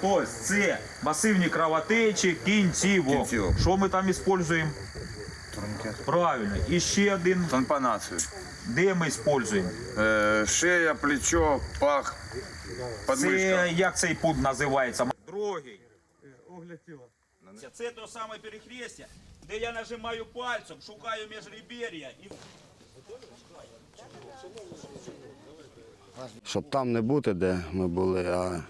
Тобто це масивні кровотечі, кінцівок. Кінцівок. Що ми там використовуємо? Правильно. І ще один. Тампонацію. Де ми використовуємо? Е, шея, плечо, пах, подмишка. Це як цей пункт називається? Другий. Це то саме перехрестя, де я нажимаю пальцем, шукаю міжребер'я і щоб там не бути, де ми були, а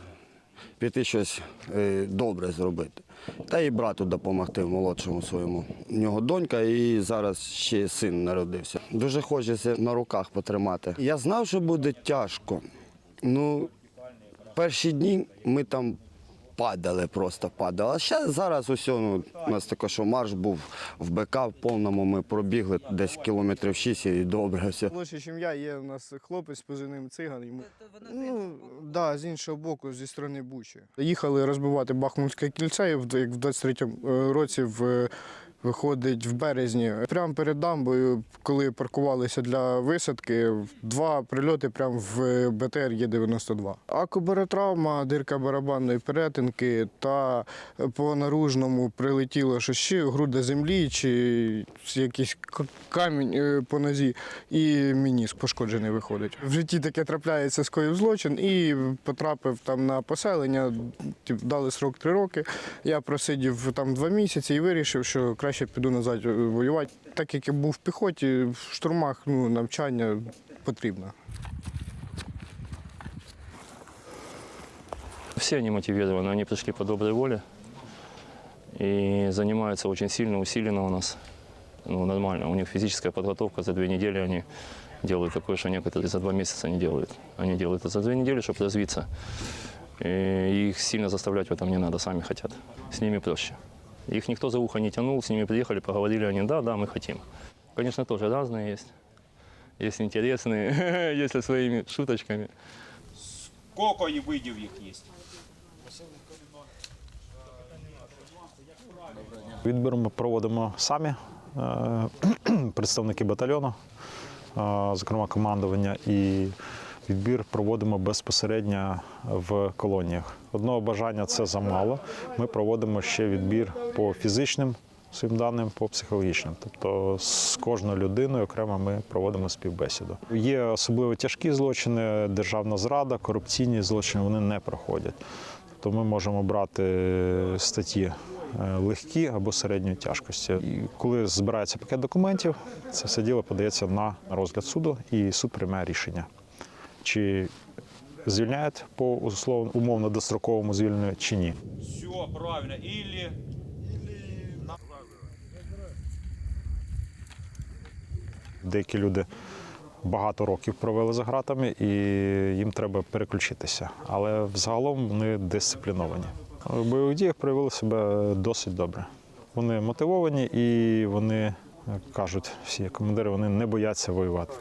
піти щось е, добре зробити. Та і брату допомогти молодшому своєму. У нього донька і зараз ще син народився. Дуже хочеться на руках потримати. Я знав, що буде тяжко. Ну, перші дні ми там падали, просто падали. А ще зараз усе, ну, у нас таке, що марш був в БК в повному, ми пробігли десь кілометрів 6 і добре все. Молодший, ніж я, є у нас хлопець позивним циган. Йому... Ну, да, з іншого боку, зі сторони Бучі. Їхали розбивати Бахмутське кільце, і в- як в 23-му році в, виходить в березні. Прямо перед дамбою, коли паркувалися для висадки, два прильоти прямо в БТР Є-92. Акубаротравма, дирка барабанної перетинки та по наружному прилетіло щось ще, груда землі чи якийсь камінь е, по нозі, і мініск пошкоджений виходить. В житті таке трапляється, скоїв злочин і потрапив там на поселення, дали срок три роки. Я просидів там два місяці і вирішив, що краще піду назад е, воювати. Так як я був в піхоті, в штурмах ну, навчання потрібно. Все они мотивированы, они пришли по доброй воле и занимаются очень сильно, усиленно у нас. Ну, нормально. У них физическая подготовка за две недели они делают такое, что некоторые за два месяца не делают. Они делают это за две недели, чтобы развиться. И их сильно заставлять в этом не надо, сами хотят. С ними проще. Их никто за ухо не тянул, с ними приехали, поговорили они, да, да, мы хотим. Конечно, тоже разные есть. Есть интересные, есть со своими шуточками. скільки видів їх є. Відбір ми проводимо самі, е, представники батальйону, е, зокрема командування, і відбір проводимо безпосередньо в колоніях. Одного бажання це замало. Ми проводимо ще відбір по фізичним своїм даним, по психологічним. Тобто з кожною людиною окремо ми проводимо співбесіду. Є особливо тяжкі злочини, державна зрада, корупційні злочини вони не проходять. Тобто ми можемо брати статті е, легкі або середньої тяжкості. І коли збирається пакет документів, це все діло подається на розгляд суду, і суд приймає рішення, чи звільняють по условно умовно достроковому звільненню чи ні. Все правильно. Ілі Деякі люди багато років провели за ґратами і їм треба переключитися. Але взагалом вони дисципліновані. В бойових діях проявили себе досить добре. Вони мотивовані і вони кажуть всі командири, вони не бояться воювати.